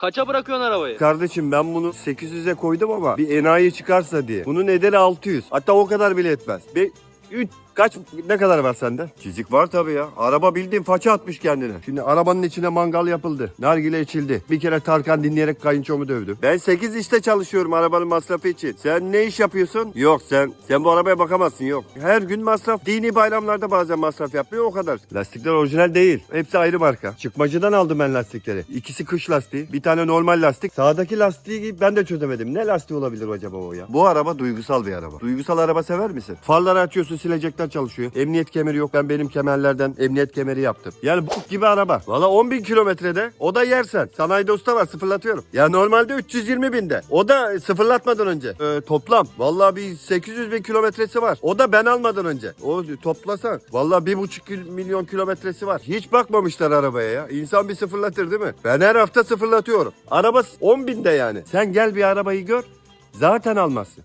Kaça bırakıyorsun arabayı? Kardeşim ben bunu 800'e koydum ama bir enayi çıkarsa diye. Bunun ederi 600. Hatta o kadar bile etmez. Bir, üç, kaç ne kadar var sende? Çizik var tabii ya. Araba bildiğin faça atmış kendine. Şimdi arabanın içine mangal yapıldı. Nargile içildi. Bir kere Tarkan dinleyerek kayınçomu dövdüm. Ben 8 işte çalışıyorum arabanın masrafı için. Sen ne iş yapıyorsun? Yok sen. Sen bu arabaya bakamazsın yok. Her gün masraf. Dini bayramlarda bazen masraf yapıyor o kadar. Lastikler orijinal değil. Hepsi ayrı marka. Çıkmacıdan aldım ben lastikleri. İkisi kış lastiği. Bir tane normal lastik. Sağdaki lastiği ben de çözemedim. Ne lastiği olabilir acaba o ya? Bu araba duygusal bir araba. Duygusal araba sever misin? Farları açıyorsun silecekler çalışıyor. Emniyet kemeri yok. Ben benim kemerlerden emniyet kemeri yaptım. Yani bu gibi araba. Valla 10 bin kilometrede o da yersen. Sanayide usta var sıfırlatıyorum. Ya normalde 320 binde. O da sıfırlatmadan önce. Ee, toplam. Valla bir 800 bin kilometresi var. O da ben almadan önce. O toplasan. Valla bir buçuk milyon kilometresi var. Hiç bakmamışlar arabaya ya. İnsan bir sıfırlatır değil mi? Ben her hafta sıfırlatıyorum. Araba 10 binde yani. Sen gel bir arabayı gör. Zaten almazsın.